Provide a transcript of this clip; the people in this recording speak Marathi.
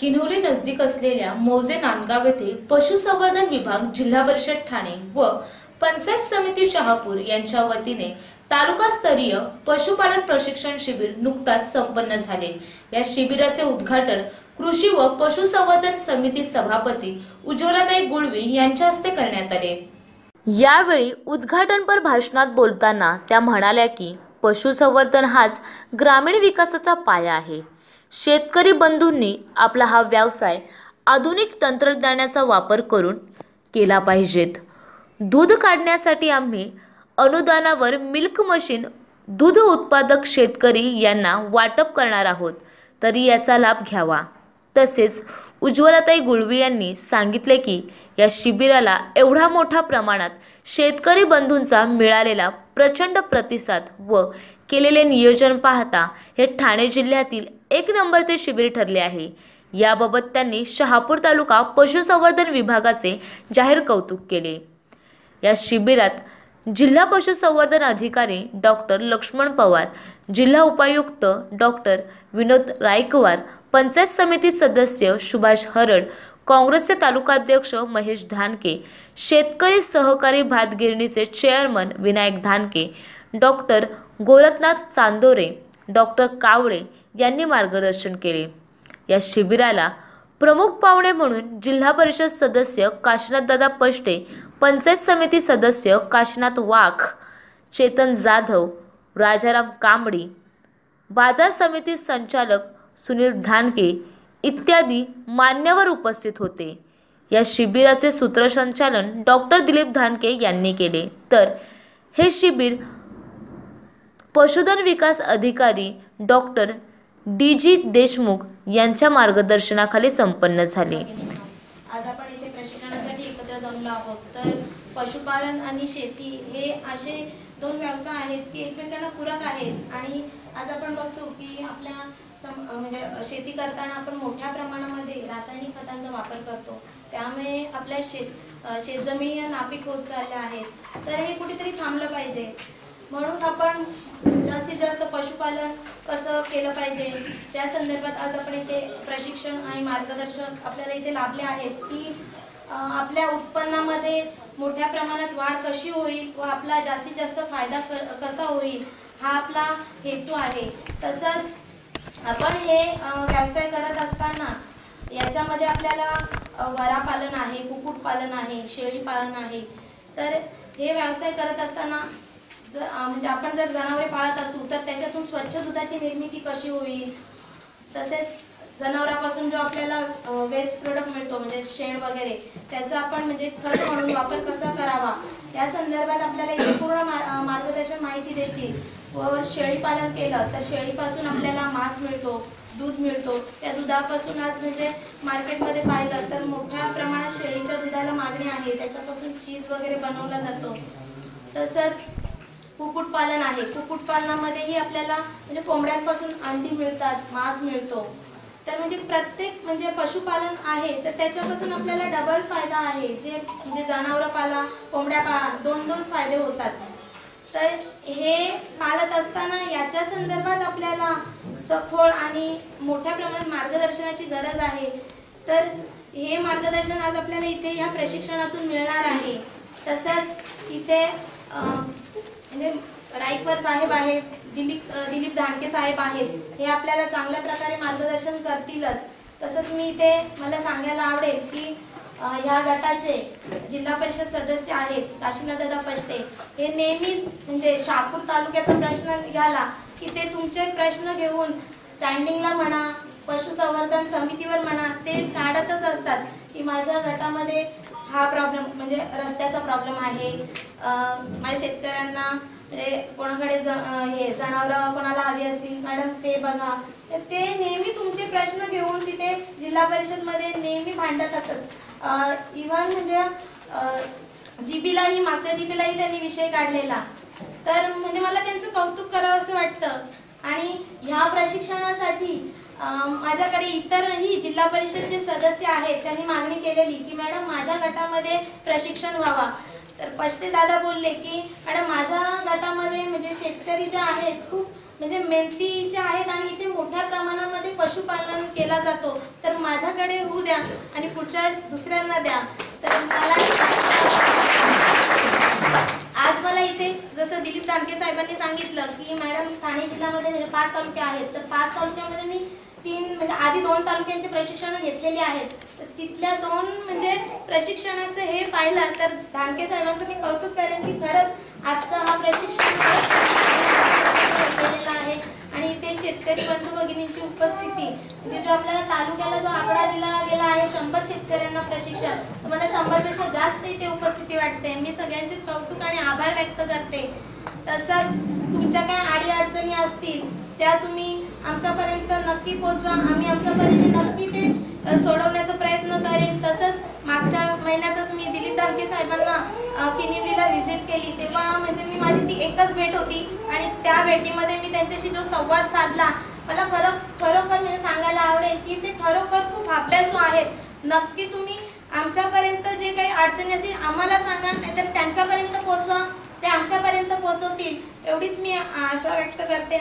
किन्होली नजदीक असलेल्या मौजे नांदगाव येथे पशुसंवर्धन विभाग जिल्हा परिषद ठाणे व पंचायत समिती शहापूर यांच्या वतीने तालुकास्तरीय पशुपालन प्रशिक्षण शिबिर नुकताच संपन्न झाले. या शिबिराचे उद्घाटन कृषी व पशुसंवर्धन समिती सभापती उज्ज्वलाताई गुळवी यांच्या हस्ते करण्यात आले. यावेळी उद्घाटनपर भाषणात बोलताना त्या म्हणाल्या की पशुसंवर्धन हाच ग्रामीण विकासाचा पाया आहे. शेतकरी बंधूंनी आपला हा व्यवसाय आधुनिक तंत्रज्ञानाचा वापर करून केला पाहिजेत. दूध काढण्यासाठी आम्ही अनुदानावर मिल्क मशीन दूध उत्पादक शेतकरी यांना वाटप करणार आहोत. तरी याचा लाभ घ्यावा. तसेच उज्ज्वलाताई गुळवी यांनी सांगितले की या शिबिराला एवढा मोठ्या प्रमाणात शेतकरी बंधूंचा मिळालेला प्रचंड प्रतिसाद व केलेले नियोजन पाहता हे ठाणे जिल्ह्यातील एक नंबरचे शिबिर ठरले आहे. याबाबत त्यांनी शहापूर तालुका पशुसंवर्धन विभागाचे जाहीर कौतुक केले. या शिबिरात जिल्हा पशुसंवर्धन अधिकारी डॉक्टर लक्ष्मण पवार जिल्हा उपायुक्त डॉक्टर विनोद रायकवार पंचायत समिती सदस्य सुभाष हरड काँग्रेसचे तालुकाध्यक्ष महेश धानके शेतकरी सहकारी भात गिरणीचे chairman Vinayak Dhanke doctor Gorakhnath Chandore doctor Kawale यांनी मार्गदर्शन केले. या शिबिराला प्रमुख पाहुणे म्हणून जिल्हा परिषद सदस्य काशीनाथदादा पष्टे पंचायत समिती सदस्य काशीनाथ वाघ चेतन जाधव राजाराम कांबडी बाजार समिती संचालक सुनील धानके इत्यादी मान्यवर उपस्थित होते. या शिबिराचे सूत्रसंचालन डॉक्टर दिलीप धानके यांनी केले. तर हे शिबिर पशुधन विकास अधिकारी डॉक्टर डी जी देशमुख यांच्या मार्गदर्शनाखाली संपन्न झाले. आज आपण इथे प्रशिक्षणासाठी एकत्र जमलो आहोत. तर पशुपालन आणि शेती हे असे दोन व्यवसाय आहेत की एकमेकांना पूरक आहेत. आणि आज आपण बघतो की आपल्या म्हणजे शेती करताना आपण मोठ्या प्रमाणामध्ये रासायनिक खतांचा वापर करतो. त्यामुळे आपल्या शेत शेतजमिनी या नापीक होत चालल्या आहेत. तर हे कुठेतरी थांबलं पाहिजे. म्हणून आपण जास्तीत जास्त पशुपालन कसं केलं पाहिजे? त्या संदर्भात आज आपण इथे प्रशिक्षण आणि मार्गदर्शन आपल्याला इथे लाभले आहेत की आपल्या उत्पन्नामध्ये मोठ्या प्रमाणात वाढ कशी होईल व आपला जास्तीत जास्त फायदा क कसा होईल हा आपला हेतू आहे. तसंच आपण हे व्यवसाय करत असताना याच्यामध्ये आपल्याला वरा पालन आहे कुक्कुटपालन आहे शेळी पालन आहे. तर हे व्यवसाय करत असताना जर म्हणजे आपण जर जनावरे पाळत असू तर त्याच्यातून स्वच्छ दुधाची निर्मिती कशी होईल? तसेच जनावरांपासून जो आपल्याला वेस्ट प्रोडक्ट मिळतो म्हणजे शेण वगैरे त्याचा आपण म्हणजे खत म्हणून वापर कसा करावा? या संदर्भात आपल्याला इथे पूर्ण मार्गदर्शन माहिती देतील. व शेळी पालन केलं तर शेळीपासून आपल्याला मांस मिळतो दूध मिळतो. त्या दुधापासून आज म्हणजे मार्केटमध्ये पाहिलं तर मोठ्या प्रमाणात शेळीच्या दुधाला मागणी आहे. त्याच्यापासून चीज वगैरे बनवला जातो. तसंच कुक्कुटपालन आहे. कुक्कुटपालनामध्येही आपल्याला म्हणजे कोंबड्यांपासून अंडी मिळतात मांस मिळतो. तर म्हणजे प्रत्येक म्हणजे पशुपालन आहे तर त्याच्यापासून आपल्याला डबल फायदा आहे. जे म्हणजे जनावरं पाला कोंबड्या पाळा दोन दोन फायदे होतात. तर हे पाळत असताना याच्या संदर्भात आपल्याला सखोळ आणि मोठ्या प्रमाणात मार्गदर्शनाची गरज आहे. तर हे मार्गदर्शन आज आपल्याला इथे या प्रशिक्षणातून मिळणार आहे. तसंच इथे म्हणजे राईकवर साहेब आहेत दिलीप दिलीप धानके साहेब आहेत. हे आपल्याला चांगल्या प्रकारे मार्गदर्शन करतीलच. तसंच मी इथे मला सांगायला आवडेल की ह्या गटाचे जिल्हा परिषद सदस्य आहेत काशीनाथदा पष्टे हे नेहमीच म्हणजे शहापूर तालुक्याचा प्रश्न निघाला की ते तुमचे प्रश्न घेऊन स्टँडिंगला म्हणा पशुसंवर्धन समितीवर म्हणा ते काढतच असतात की माझ्या गटामध्ये हा प्रॉब्लेम म्हणजे रस्त्याचा प्रॉब्लेम आहे. माझ्या शेतकऱ्यांना म्हणजे कोणाकडे हे जनावरं कोणाला हवी असतील मॅडम ते बघा. तर ते नेहमी तुमचे प्रश्न घेऊन तिथे जिल्हा परिषदमध्ये नेहमी भांडत असतात. इव्हन म्हणजे जीबीलाही मागच्या जीबीलाही त्यांनी विषय काढलेला. तर म्हणजे मला त्यांचं कौतुक करावं असं वाटतं. आणि ह्या प्रशिक्षणासाठी माझ्याकडे इतरही जिल्हा परिषदचे सदस्य आहेत त्यांनी मागणी केलेली की मॅडम माझ्या गटामध्ये प्रशिक्षण व्हावा. तर पश्ते दादा बोलले की मॅडम माझ्या गटामध्ये म्हणजे शेतकरी जे आहेत खूप म्हणजे मेहनतीच्या आहेत आणि इथे मोठ्या प्रमाणामध्ये पशुपालन केला जातो. तर माझ्याकडे होऊ द्या आणि पुढच्या वेळेस दुसऱ्यांना द्या. तर मला आज मला इथे जसं दिलीप दानके साहेबांनी सांगितलं की मॅडम ठाणे जिल्ह्यामध्ये म्हणजे पाच तालुके आहेत. तर पाच तालुक्यामध्ये मी तीन म्हणजे आधी दोन तालुक्यांचे प्रशिक्षण घेतलेली आहेत. तिथल्या दोन म्हणजे प्रशिक्षणाचं हे पाहिलं तर दानके साहेबांचं मी कौतुक करेन की खरंच आजचा हा प्रशिक्षण केलेला आहे. आणि ते शेतकरी बंधू भगिनींची उपस्थिती म्हणजे जो आपल्याला तालुक्याला जो आकडा दिला गेला आहे शंभर शेतकऱ्यांना प्रशिक्षण मला शंभरपेक्षा जास्त इथे उपस्थिती वाटते. मी सगळ्यांचे कौतुक आणि आभार व्यक्त करते. तसंच तुमच्या काय आडी अडचणी असतील त्या तुम्ही आमच्यापर्यंत नक्की पोहोचवा आम्ही आमच्या परीने नक्की ते सोडवण्याचा प्रयत्न करेन. तसंच मागच्या महिन्यातच मी दिलीप दामके साहेबांना किनिवलीला व्हिजिट केली. तेव्हा म्हणजे मी माझी ती एकच भेट होती. आणि त्या भेटीमध्ये मी त्यांच्याशी जो संवाद साधला मला खरं खरोखर म्हणजे सांगायला आवडेल की ते खरोखर खूप अभ्यासू आहेत. नक्की तुम्ही आमच्यापर्यंत जे काही अडचणी असतील आम्हाला सांगा. नाहीतर त्यांच्यापर्यंत पोहोचवा. ते आमच्यापर्यंत पोहोचवतील. एवढीच मी आशा व्यक्त करते.